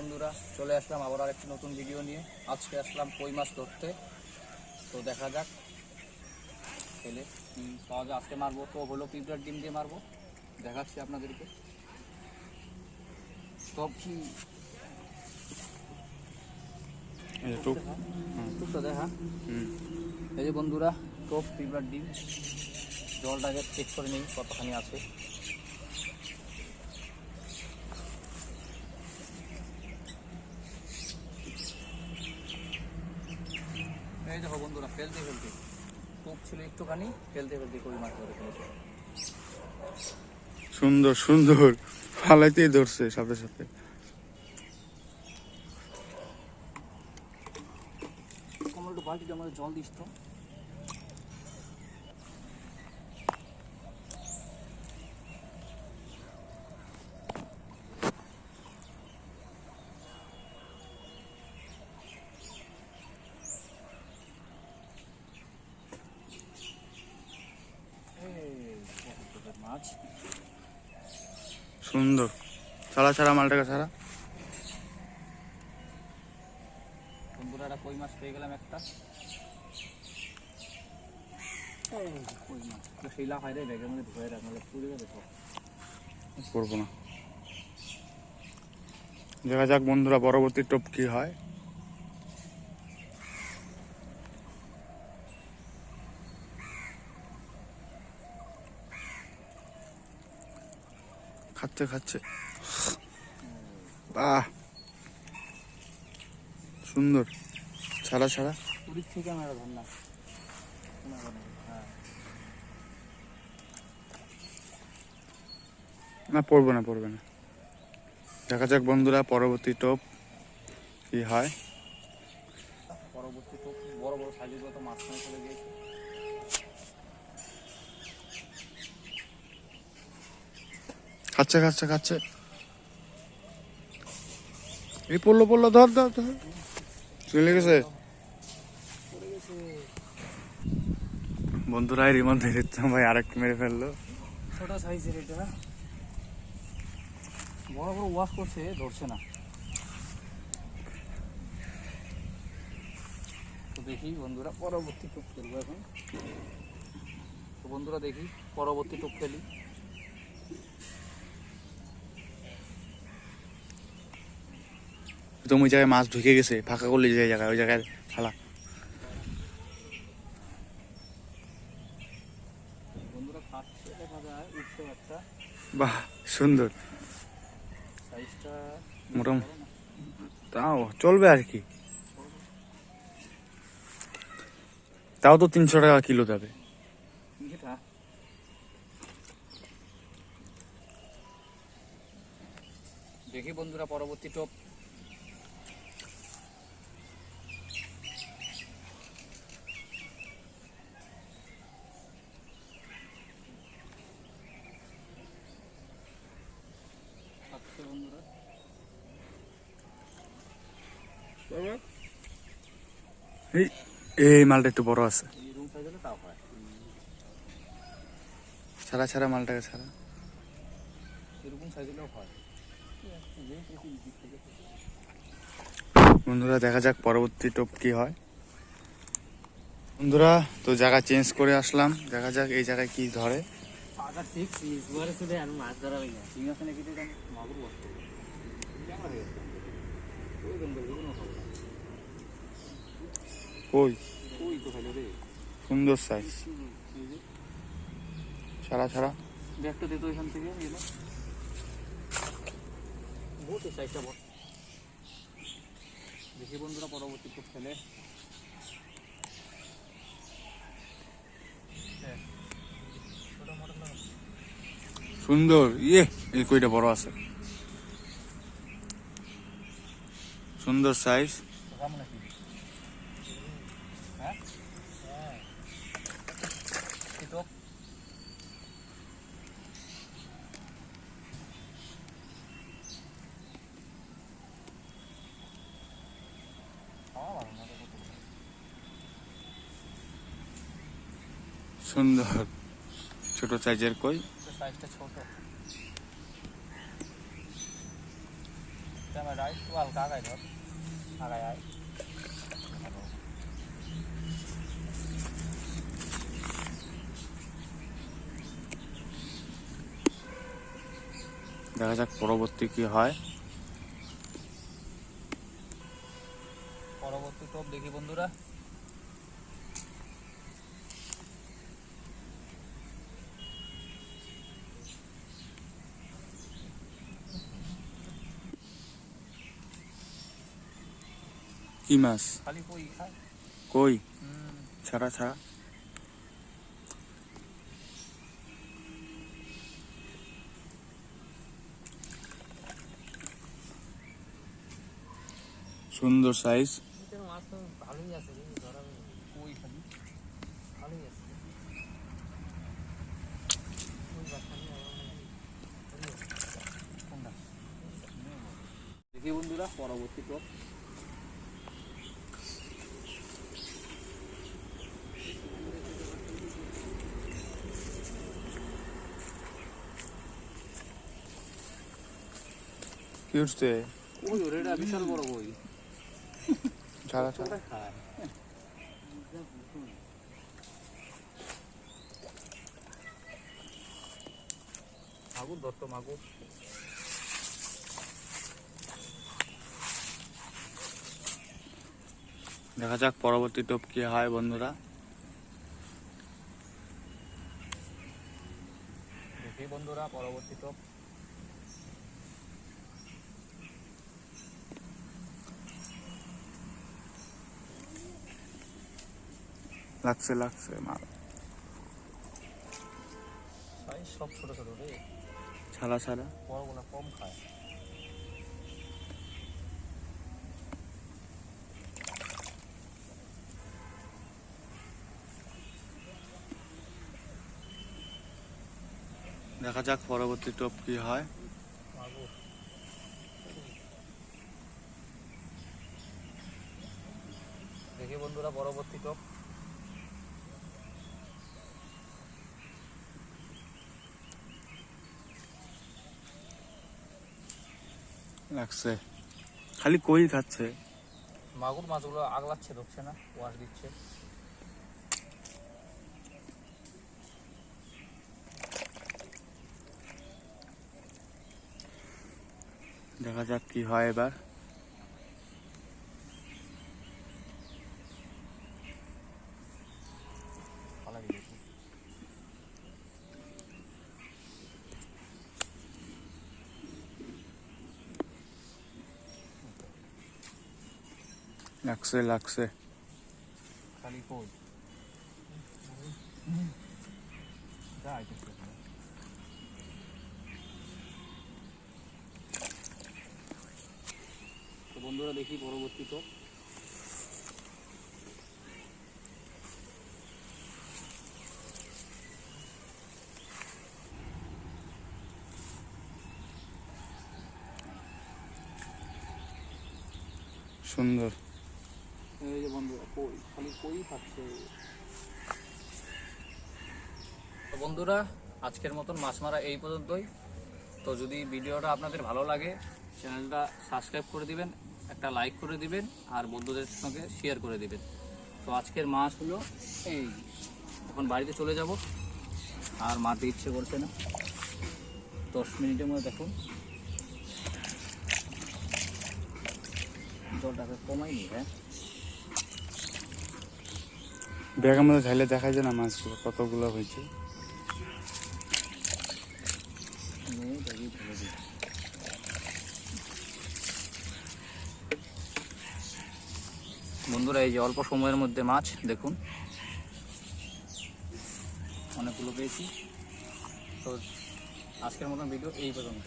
বন্ধুরা চলে আসলাম আবার আরেকটি নতুন ভিডিও নিয়ে। আজকে আসলাম কই মাছ ধরতে। তো দেখা যাক। কি পাওয়া যায়। আজকে মারবো তো হলো পিঁপড়ার ডিম দিয়ে মারবো। দেখাচ্ছি আপনাদেরকে। সব কি? টুকটা দেখা। হুম। এই যে বন্ধুরা টপ পিঁপড়ার ডিম। জলটাকে চেক করে নিই কতখানি আছে এই দেখো বন্ধুরা ফেলতে ফেলতে খুব ছিল একটুখানি ফেলতে ফেলতে কই মাছ ধরে ফেলেছে সুন্দর সুন্দর। ফালাইতেই ধরছে সাথে সাথে। বালতিটা আমাদের জল দিস তো এই, কত বড় মাছ সুন্দর। ছাড়া ছাড়া মালটাকে বন্ধুরা একটা কই মাছ পেয়ে গেলাম একটা? কই মাছ? শিলা হয় রে ব্যাগের মধ্যে ঢুকাই রাখ নাহলে পুড়ে যাবে করব না। দেখা যাক বন্ধুরা পরবর্তী টপ কি হয়। খাচ্ছে খাচ্ছে। বাহ। সুন্দর। ছাড়া ছাড়া। পুরীর থেকে আমরা ধর না না পড়বে না পড়বে না। দেখা যাক বন্ধুরা পরবর্তী টপ কি হয়। পরবর্তী তো বড় বড় সাইজের তো মাঝখানে চলে গিয়েছে। খাচ্ছে খাচ্ছে খাচ্ছে। এই পড়ল পড়ল, ধর ধর ধর। চলে গেছে। বন্ধুরা এর মধ্যে দেখতাম ভাই আরেকটা মেরে ফেলল। ছোট সাইজের এটা। বড় বড় ওয়াশ করছে, ধরছে না। তো দেখি বন্ধুরা, পরবর্তী টুক খেলব এখন। তো বন্ধুরা দেখি, পরবর্তী টুক খেলি। তো ওই জায়গায় মাছ ঢুকে গেছে ফাঁকা করলে যে জায়গায় ওই জায়গায় ফালা একটা। বাহ সুন্দর। মোটামুটি। তাও চলবে আর কি। তাও তো তিনশো টাকা কিলো যাবে। দেখি বন্ধুরা পরবর্তী টপ আচ্ছা বন্ধুরা এই এই মালটা একটু বড় আছে। ছাড়া ছাড়া মালটাকে ছাড়া। বন্ধুরা, দেখা যাক পরবর্তী টপ কি হয়। বন্ধুরা, তো জায়গা চেঞ্জ করে আসলাম। দেখা যাক এই জায়গায় কি ধরে। মাছ ধরা হই না সিংহাসনে কেটে দেন মাগুর বসতে ক্যামেরা হয়ে গেছে ওই গন্ধ কোনো হবে না কই? সুন্দর সাইজ ছাড়া ছাড়া। ব্যাগটা দে তো এখান থেকে বহুত সাইজটা বড়। দেখি বন্ধুরা পরবর্তী খুব ফেলে সুন্দর। ইয়ে এই কইটা বড় আছে। সুন্দর সাইজ কেমন নাকি হ্যাঁ হ্যাঁ কি টোপ খাওয়া ভালো না তো কত বড়। সুন্দর। ছোট সাইজের কই? তো সাইজটা ছোট। দেখা যাক পরবর্তী কি হয়। পরবর্তী টপ দেখি বন্ধুরা। কি মাছ? খালি কই খায়? কই? ছাড়া ছাড়া। সুন্দর সাইজ মাছ তো ভালোই আছে কই খালি? ভালোই আছে। দেখি বন্ধুরা পরবর্তী টপ কি উঠছে ওই ওরেটা বিশাল বড় কই ছাড়া ছাড়া খায় মাগুর দত্ত মাগুর দেখা যাক পরবর্তী টোপ কি হয় বন্ধুরা। দেখি বন্ধুরা পরবর্তী টপ। লাগছে লাগছে মাল। সব ছোট ছোট রে। বড়গুলো কম খায়। দেখা যাক পরবর্তী টোপ কি হয়। দেখি বন্ধুরা পরবর্তী টপ। লাগছে। খালি কই খাচ্ছে? মাগুর মাছগুলো আগলাচ্ছে ধরছে না ওয়াশ দিচ্ছে। দেখা যাক কি হয় এবার ফালা দিয়েছি লাগছে লাগছে। খালি কই। তো বন্ধুরা দেখি পরবর্তী তো। সুন্দর। বন্ধুরা কই খালি কই বন্ধুরা আজকের মতন মাছ মারা এই পর্যন্তই। তো যদি ভিডিওটা আপনাদের ভালো লাগে, চ্যানেলটা সাবস্ক্রাইব করে দিবেন, একটা লাইক করে দিবেন, আর বন্ধুদের সঙ্গে শেয়ার করে দিবেন। তো আজকের মাছ হলো এই, এখন বাড়িতে চলে যাব। আর মারতে ইচ্ছে করছে না। দশ মিনিটের মধ্যে দেখুন। জলটাকে কমাইনি হ্যাঁ? ব্যাগের মধ্যে ঢাইলে দেখা যায় না মাছগুলো কতগুলো হয়েছে। বন্ধুরা, এই যে অল্প সময়ের মধ্যে মাছ, দেখুন। অনেকগুলো পেয়েছি। তো আজকের মতন ভিডিও এই পর্যন্ত